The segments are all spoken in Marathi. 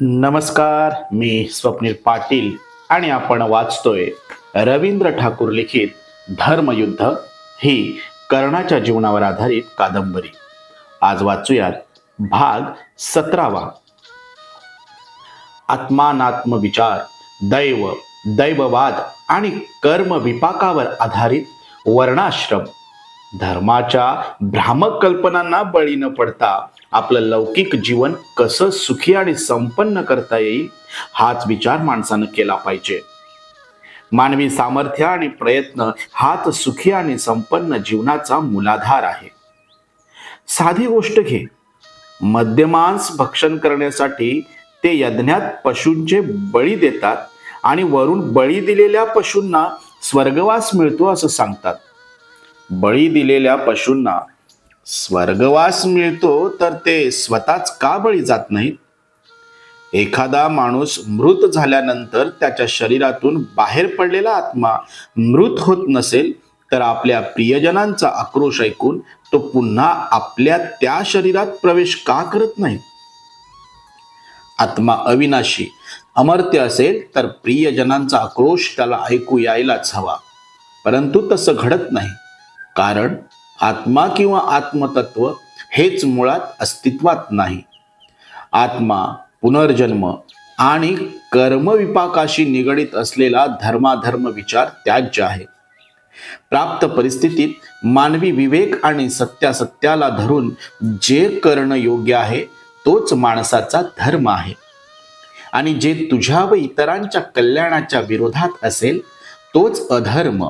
नमस्कार मी स्वप्नील पाटील आणि आपण वाचतोय रवींद्र ठाकूर लिखित धर्मयुद्ध ही कर्णाच्या जीवनावर आधारित कादंबरी. आज वाचूयात भाग सतरावा. आत्मानात्म विचार दैव दैववाद आणि कर्म विपाकावर आधारित वर्णाश्रम. धर्माच्या भ्रामक कल्पनांना बळी न पडता आपलं लौकिक जीवन कसं सुखी आणि संपन्न करता येईल हाच विचार माणसानं केला पाहिजे. मानवी सामर्थ्य आणि प्रयत्न हाच सुखी आणि संपन्न जीवनाचा मूलाधार आहे. साधी गोष्ट घे. मद्यमांस भक्षण करण्यासाठी ते यज्ञात पशूंचे बळी देतात आणि वरून बळी दिलेल्या पशूंना स्वर्गवास मिळतो असं सांगतात. बळी दिलेल्या पशूंना स्वर्गवास मिळतो तर ते स्वतःच का बळी जात नाहीत? एखादा माणूस मृत झाल्यानंतर त्याच्या शरीरातून बाहेर पडलेला आत्मा मृत होत नसेल तर आपल्या प्रियजनांचा आक्रोश ऐकून तो पुन्हा आपल्या त्या शरीरात प्रवेश का करत नाही? आत्मा अविनाशी अमर्त्य असेल तर प्रियजनांचा आक्रोश त्याला ऐकू यायलाच हवा. परंतु तसं घडत नाही. कारण आत्मा किंवा आत्मतत्व हेच मुळात अस्तित्वात नाही. आत्मा पुनर्जन्म आणि कर्मविपाकाशी निगडित असलेला धर्माधर्म विचार त्याज्य आहे. प्राप्त परिस्थितीत मानवी विवेक आणि सत्यासत्याला धरून जे करणं योग्य आहे तोच माणसाचा धर्म आहे. आणि जे तुझ्या व इतरांच्या कल्याणाच्या विरोधात असेल तोच अधर्म.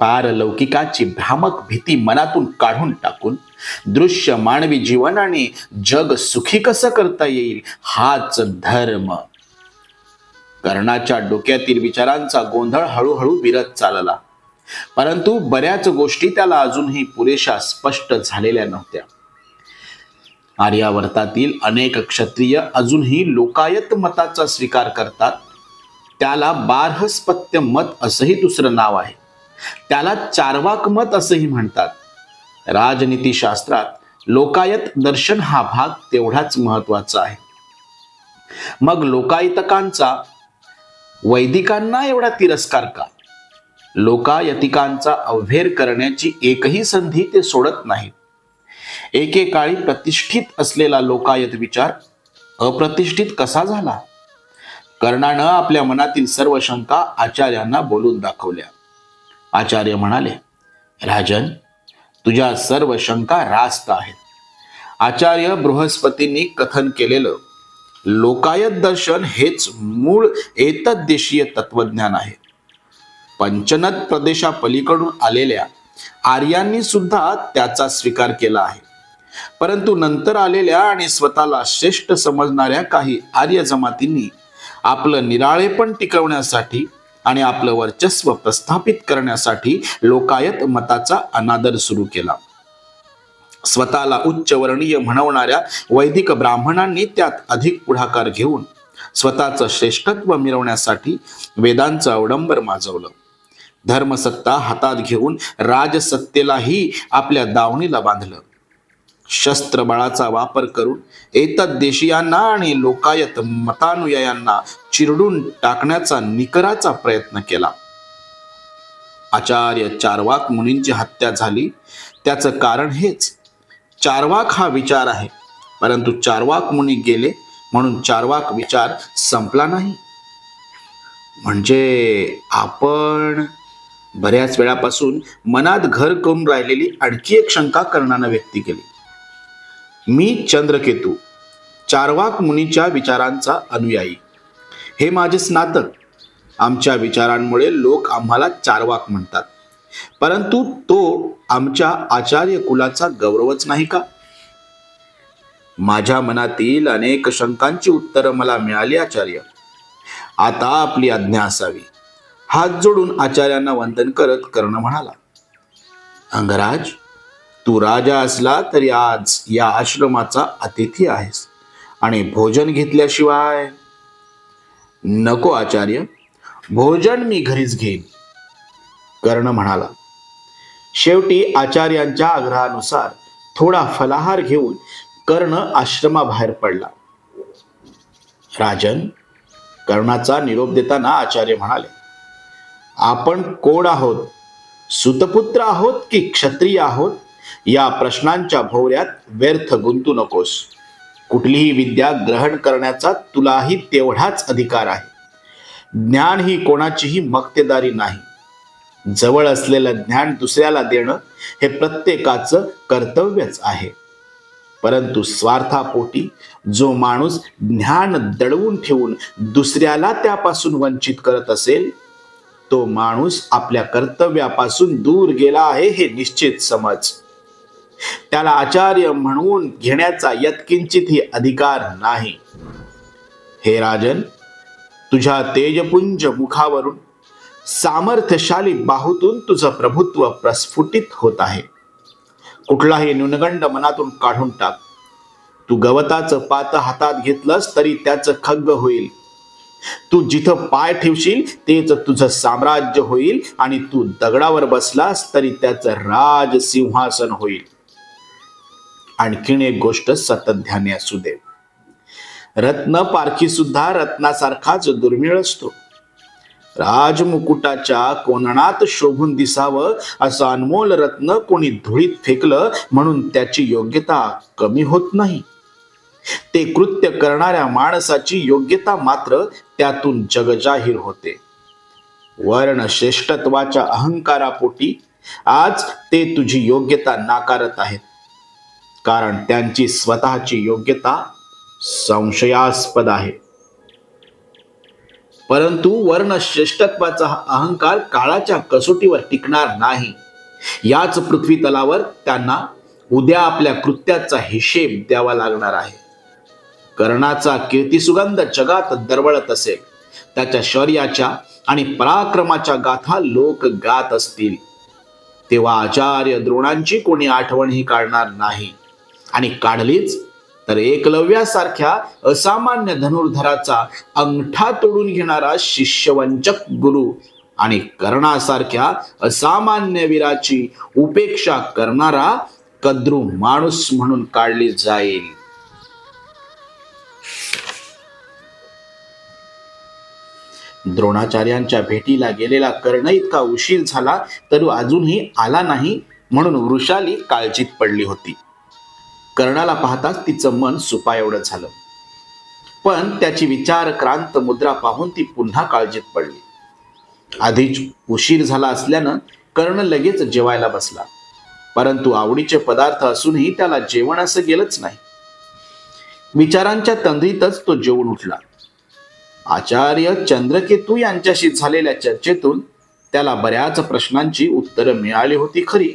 पारलौकिकाची भ्रामक भीती मनातून काढून टाकून दृश्य मानवी जीवनाने जग सुखी कसं करता येईल हाच धर्म. कर्णाच्या डोक्यातील विचारांचा गोंधळ हळूहळू विरत चालला. परंतु बऱ्याच गोष्टी त्याला अजूनही पुरेशा स्पष्ट झालेल्या नव्हत्या. आर्यावर्तातील अनेक क्षत्रिय अजूनही लोकायत मताचा स्वीकार करतात. त्याला बारहस्पत्य मत असंही दुसरं नाव आहे. त्याला चारवाक मत असंही म्हणतात. राजनीतीशास्त्रात लोकायत दर्शन हा भाग तेवढाच महत्त्वाचा आहे. मग लोकायतकांचा वैदिकांना एवढा तिरस्कार का? लोकायतिकांचा अवघेर करण्याची एकही संधी ते सोडत नाहीत. एकेकाळी प्रतिष्ठित असलेला लोकायत विचार अप्रतिष्ठित कसा झाला? कर्णानं आपल्या मनातील सर्व शंका आचार्यांना बोलून दाखवल्या. आचार्य म्हणाले राजन तुझ्या सर्व शंका रास्त आहेत. आचार्य बृहस्पतींनी कथन केलेलं लोकायत दर्शन हेच मूळ एतद्देशीय तत्वज्ञान आहे. पंचनद प्रदेशापलीकडून आलेल्या आर्यांनी सुद्धा त्याचा स्वीकार केला आहे. परंतु नंतर आलेल्या आणि स्वतःला श्रेष्ठ समजणाऱ्या काही आर्य जमातींनी आपलं निराळेपण टिकवण्यासाठी आणि आपलं वर्चस्व प्रस्थापित करण्यासाठी लोकायत मताचा अनादर सुरू केला. स्वतःला उच्च वर्णीय म्हणवणाऱ्या वैदिक ब्राह्मणांनी त्यात अधिक पुढाकार घेऊन स्वतःचं श्रेष्ठत्व मिरवण्यासाठी वेदांचं अवडंबर माजवलं. धर्मसत्ता हातात घेऊन राजसत्तेलाही आपल्या दावणीला बांधलं. शस्त्रबळाचा वापर करून एतद्देशीयांना आणि लोकायत मतानुयायांना चिरडून टाकण्याचा निकराचा प्रयत्न केला. आचार्य चारवाक मुनींची हत्या झाली. त्याचं कारण हेच. चारवाक हा विचार आहे. परंतु चारवाक मुनी गेले म्हणून चारवाक विचार संपला नाही. म्हणजे आपण बऱ्याच वेळापासून मनात घर करून राहिलेली आणखी एक शंका करणारा व्यक्ती केली. मी चंद्रकेतू चारवाक मुनीच्या विचारांचा अनुयायी. हे माझे स्नातक. आमच्या विचारांमुळे लोक आम्हाला चारवाक म्हणतात. परंतु तो आमच्या आचार्य कुलाचा गौरवच नाही का? माझ्या मनातील अनेक शंकांची उत्तरं मला मिळाली आचार्य. आता आपली आज्ञा असावी. हात जोडून आचार्यांना वंदन करत कर्ण म्हणाला अंगराज तू राजा असला तरी आज या आश्रमाचा अतिथी आहेस. आणि भोजन घेतल्याशिवाय? नको आचार्य भोजन मी घरीच घेईन. कर्ण म्हणाला शेवटी आचार्यांच्या आग्रहानुसार थोडा फलाहार घेऊन कर्ण आश्रमाबाहेर पडला. राजन कर्णाचा निरोप देताना आचार्य म्हणाले आपण कोण आहोत? सुतपुत्र आहोत की क्षत्रिय आहोत? या प्रश्नांच्या भोवऱ्यात व्यर्थ गुंतू नकोस. कुठलीही विद्या ग्रहण करण्याचा तुलाही तेवढाच अधिकार आहे. ज्ञान ही कोणाचीही मक्तेदारी नाही. जवळ असलेलं ज्ञान दुसऱ्याला देणं हे प्रत्येकाचं कर्तव्यच आहे. परंतु स्वार्थापोटी जो माणूस ज्ञान दडवून ठेवून दुसऱ्याला त्यापासून वंचित करत असेल तो माणूस आपल्या कर्तव्यापासून दूर गेला आहे हे निश्चित समज. त्याला आचार्य म्हणून घेण्याचा यत्किंचितही अधिकार नाही. हे राजन तुझ्या तेजपुंज मुखावरून सामर्थ्यशाली बाहूतून तुझं प्रभुत्व प्रस्फुटित होत आहे. कुठलाही न्यूनगंड मनातून काढून टाक. तू गवताचं पात हातात घेतलंस तरी त्याचं खग्ग होईल. तू जिथं पाय ठेवशील तेच तुझं साम्राज्य होईल आणि तू दगडावर बसलास तरी त्याचं राज सिंहासन होईल. आणखीन एक गोष्ट सतत असू दे. रत्न पारखी सुद्धा रत्नासारखाच दुर्मिळ असतो. राजमुकुटाच्या कोणात शोभून दिसावं असं अनमोल रत्न कोणी धुळीत फेकलं म्हणून त्याची योग्यता कमी होत नाही. ते कृत्य करणाऱ्या माणसाची योग्यता मात्र त्यातून जगजाहीर होते. वर्ण श्रेष्ठत्वाच्या अहंकारापोटी आज ते तुझी योग्यता नाकारत आहेत. कारण त्यांची स्वतःची योग्यता संशयास्पद आहे. परंतु वर्ण श्रेष्ठत्वाचा अहंकार काळाच्या कसोटीवर टिकणार नाही. याच पृथ्वी तलावर त्यांना उद्या आपल्या कृत्याचा हिशेब द्यावा लागणार आहे. कर्णाचा कीर्तिसुगंध जगात दरवळत असेल. त्याच्या शौर्याच्या आणि पराक्रमाच्या गाथा लोक गात असतील. तेव्हा आचार्य द्रोणांची कोणी आठवणही काढणार नाही. आणि काढलीच तर एकलव्यासारख्या असामान्य धनुर्धराचा अंगठा तोडून घेणारा शिष्यवंचक गुरु आणि कर्णासारख्या असामान्य वीराची उपेक्षा करणारा कद्रू माणूस म्हणून काढली जाईल. द्रोणाचार्यांच्या भेटीला गेलेला कर्ण इतका उशीर झाला तर अजूनही आला नाही म्हणून वृषाली काळजीत पडली होती. कर्णाला पाहताच तिचं मन सुपा एवढं झालं. पण त्याची विचार क्रांत मुद्रा पाहून ती पुन्हा काळजीत पडली. आधीच उशीर झाला असल्यानं कर्ण लगेच जेवायला बसला. परंतु आवडीचे पदार्थ असूनही त्याला जेवण असं गेलंच नाही. विचारांच्या तंद्रीतच तो जेवून उठला. आचार्य चंद्रकेतू यांच्याशी झालेल्या चर्चेतून त्याला बऱ्याच प्रश्नांची उत्तरं मिळाली होती खरी.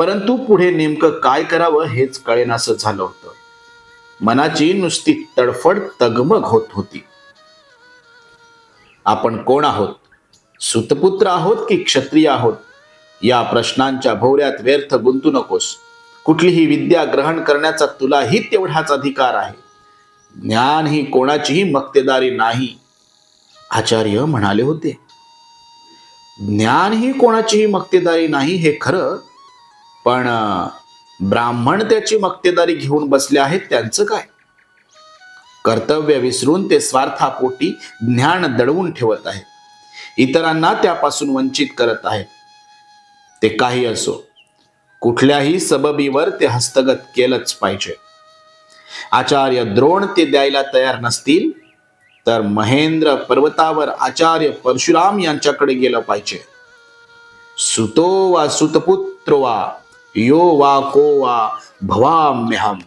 परंतु पुढे नेमकं काय करावं हेच कळेनासं झालं होतं. मनाची नुसती तडफड तगमग होत होती. आपण कोण आहोत? सुतपुत्र आहोत की क्षत्रिय आहोत? या प्रश्नांच्या भोवऱ्यात व्यर्थ गुंतू नकोस. कुठलीही विद्या ग्रहण करण्याचा तुलाही तेवढाच अधिकार आहे. ज्ञान ही कोणाचीही मक्तेदारी नाही आचार्य म्हणाले होते. ज्ञान ही कोणाचीही मक्तेदारी नाही हे खरं पण ब्राह्मण त्याची मक्तेदारी घेऊन बसले आहेत त्यांचं काय? कर्तव्य विसरून ते स्वार्थापोटी ज्ञान दडवून ठेवत आहेत. इतरांना त्यापासून वंचित करत आहेत. ते काही असो कुठल्याही सबबीवर ते हस्तगत केलंच पाहिजे. आचार्य द्रोण ते द्यायला तयार नसतील तर महेंद्र पर्वतावर आचार्य परशुराम यांच्याकडे गेलं पाहिजे. सुतो वा सुतपुत्र वा यो वा को वा भवाम्यहम।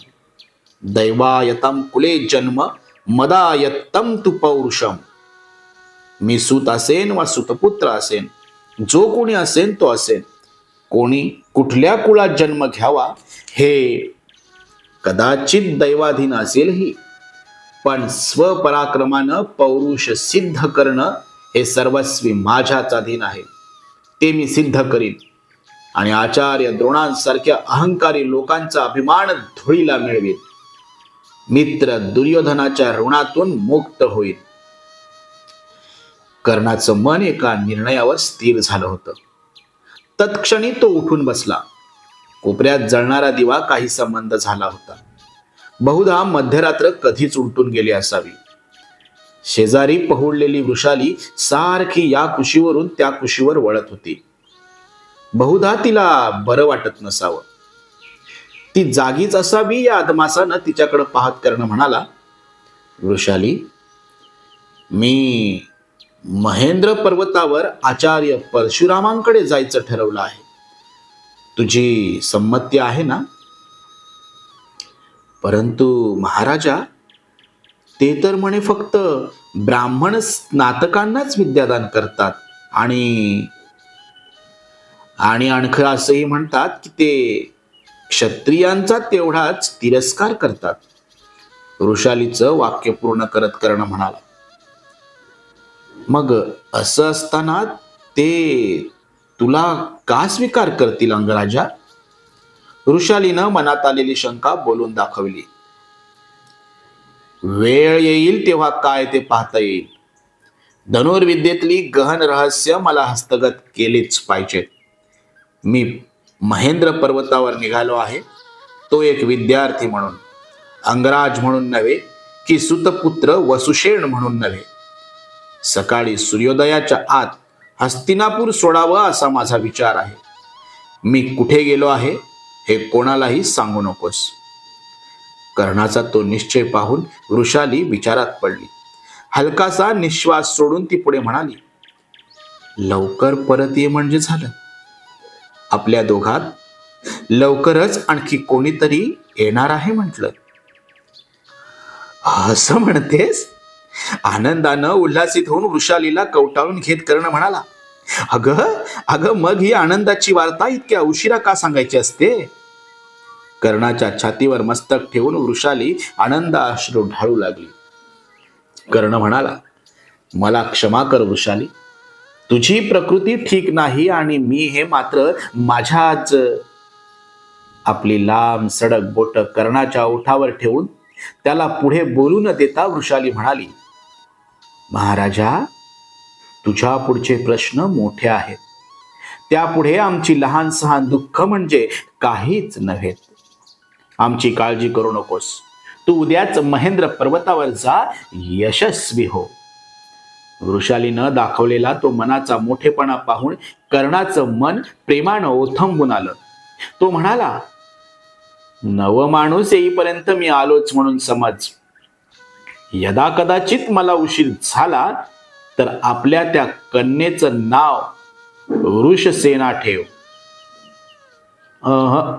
दैवायतम कुले जन्म मदायत्तम तु पौरुषम। मी सुत असेन वा सुतपुत्र असेन जो कोणी असेन तो असेन। कोणी कुठल्या कुळात जन्म घ्यावा हे कदाचित दैवाधीन असेलही। पण स्वपराक्रमानं पौरुष सिद्ध करणं हे सर्वस्वी माझ्याच अधीन आहे. ते मी सिद्ध करीन. आणि आचार्य द्रोणांसारख्या अहंकारी लोकांचा अभिमान धुळीला मिळवीत. मित्र दुर्योधनाच्या ऋणातून मुक्त होईल कर्णाचं मन एका निर्णयावर स्थिर झालं होतं. तत्क्षणी तो उठून बसला. कोपऱ्यात जळणारा दिवा काही संबंध झाला होता. बहुधा मध्यरात्र कधीच उलटून गेली असावी. शेजारी पहुडलेली वृषाली सारखी या कुशीवरून त्या कुशीवर वळत होती. बहुधा तिला बरं वाटत नसावं. ती जागीच असावी या अदमासानं तिच्याकडं पाहत करणं म्हणाला वृषाली मी महेंद्र पर्वतावर आचार्य परशुरामांकडे जायचं ठरवलं आहे. तुझी संमती आहे ना? परंतु महाराजा ते तर म्हणे फक्त ब्राह्मण स्नातकांनाच विद्यादान करतात आणि आणि आणखं असंही म्हणतात की ते क्षत्रियांचा तेवढाच तिरस्कार करतात. वृषालीचं वाक्य पूर्ण करत करणं म्हणाला मग असं असताना ते तुला का स्वीकार करतील अंगराजा? वृषालीनं मनात आलेली शंका बोलून दाखवली वेळ येईल तेव्हा काय ते पाहता येईल. धनुर्विद्येतली गहन रहस्य मला हस्तगत केलेच पाहिजेत. मी महेंद्र पर्वतावर निघालो आहे. तो एक विद्यार्थी म्हणून अंगराज म्हणून नव्हे की सुतपुत्र वसुषेण म्हणून नव्हे. सकाळी सूर्योदयाच्या आत हस्तिनापूर सोडावं असा माझा विचार आहे. मी कुठे गेलो आहे हे कोणालाही सांगू नकोस. कर्णाचा तो निश्चय पाहून वृषाली विचारात पडली. हलकासा निश्वास सोडून ती पुढे म्हणाली लवकर परत ये म्हणजे झालं. आपल्या दोघात लवकरच आणखी कोणीतरी येणार आहे म्हटलं. असं म्हणतेस? आनंदानं उल्हासित होऊन वृषालीला कवटाळून घेत कर्ण म्हणाला अगं अगं मग ही आनंदाची वार्ता इतक्या उशिरा का सांगायची असते? कर्णाच्या छातीवर मस्तक ठेवून वृषाली आनंदाश्रू ढाळू लागली. कर्ण म्हणाला मला क्षमा कर वृषाली. तुझी प्रकृती ठीक नाही आणि मी हे मात्र माझ्याच आपली लांब सडक बोट कर्णाच्या ओठावर ठेवून त्याला पुढे बोलू न देता वृषाली म्हणाली महाराजा तुझ्या पुढचे प्रश्न मोठे आहेत. त्यापुढे आमची लहान सहान दुःख म्हणजे काहीच नव्हेत आमची काळजी करू नकोस. तू उद्याच महेंद्र पर्वतावर जा यशस्वी हो. वृषालीनं दाखवलेला तो मनाचा मोठेपणा पाहून कर्णाचं मन प्रेमानं ओथंबून आलं. तो म्हणाला नव माणूस येईपर्यंत मी आलोच म्हणून समज. यदा कदाचित मला उशीर झाला तर आपल्या त्या कन्येचं नाव वृषसेना ठेव. अह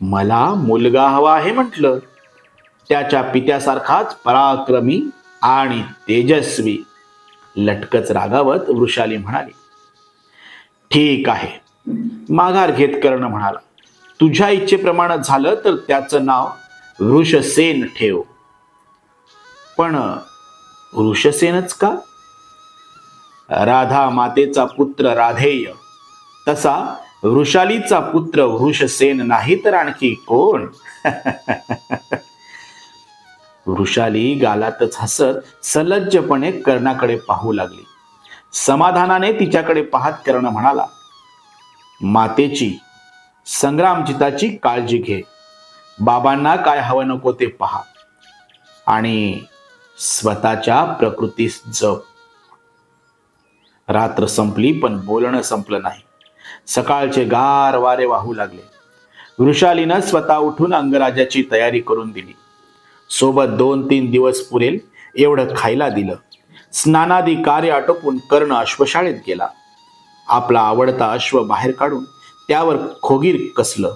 मला मुलगा हवा आहे म्हटलं. त्याच्या पित्यासारखाच पराक्रमी आणि तेजस्वी लटकच रागावत वृषाली म्हणाली ठीक आहे. माघार घेत कर्ण म्हणाला तुझ्या इच्छेप्रमाणे झालं तर त्याचं नाव वृषसेन ठेव. पण वृषसेनच का? राधा मातेचा पुत्र राधेय तसा वृषालीचा पुत्र वृषसेन नाही तर आणखी कोण? वृषाली गालातच हसत सलज्जपणे कर्णाकडे पाहू लागली. समाधानाने तिच्याकडे पाहत कर्ण म्हणाला मातेची संग्रामजिताची काळजी घे. बाबांना काय हवं नको ते पहा. आणि स्वतःच्या प्रकृतीस जप. रात्र संपली पण बोलणं संपलं नाही. सकाळचे गार वारे वाहू लागले. वृषालीनं स्वतः उठून अंगराजाची तयारी करून दिली. सोबत दोन तीन दिवस पुरेल. एवढं खायला दिलं. स्नानादी कार्य आटोपून कर्ण अश्वशाळेत गेला. आपला आवडता अश्व बाहेर काढून त्यावर खोगीर कसलं.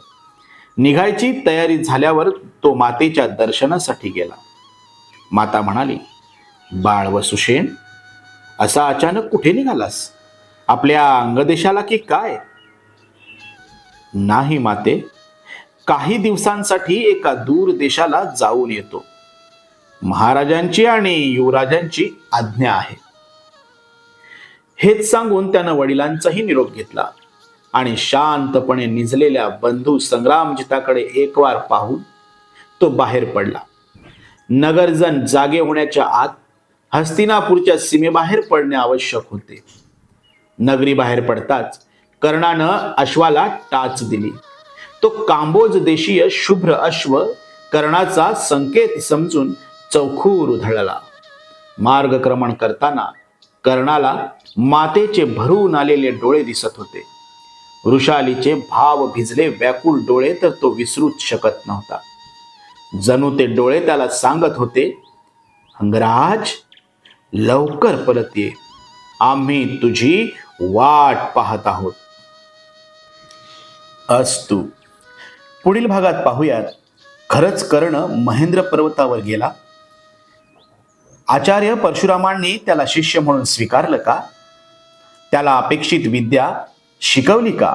निघायची तयारी झाल्यावर तो मातेच्या दर्शनासाठी गेला. माता म्हणाली बाळ व सुषेण असा अचानक कुठे निघालास? आपल्या अंगदेशाला की काय? नाही माते. काही दिवसांसाठी एका दूर देशाला जाऊन येतो. महाराजांची आणि युवराजांची आज्ञा आहे. हेच सांगून त्यानं वडिलांचाही निरोप घेतला आणि शांतपणे निजलेल्या बंधू संग्रामजिताकडे एक वार पाहून तो बाहेर पडला. नगरजन जागे होण्याच्या आत हस्तिनापूरच्या सीमेबाहेर पडणे आवश्यक होते. नगरी बाहेर पडताच कर्णानं अश्वाला टाच दिली. तो कांबोज देशीय शुभ्र अश्व कर्णाचा संकेत समजून चौखूर उधळला. मार्गक्रमण करताना कर्णाला मातेचे भरून आलेले डोळे दिसत होते. वृषालीचे भाव भिजले व्याकुळ डोळे तर तो विसरूच शकत नव्हता. जणू ते डोळे त्याला सांगत होते अंगराज लवकर परत ये. आम्ही तुझी वाट पाहत आहोत. अस्तु. पुढील भागात पाहूयात. खरंच कर्ण महेंद्र पर्वतावर गेला? आचार्य परशुरामांनी त्याला शिष्य म्हणून स्वीकारलं का? त्याला अपेक्षित विद्या शिकवली का?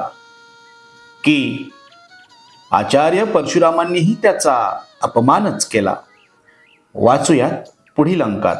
की आचार्य परशुरामांनीही त्याचा अपमानच केला? वाचूयात पुढील अंकात.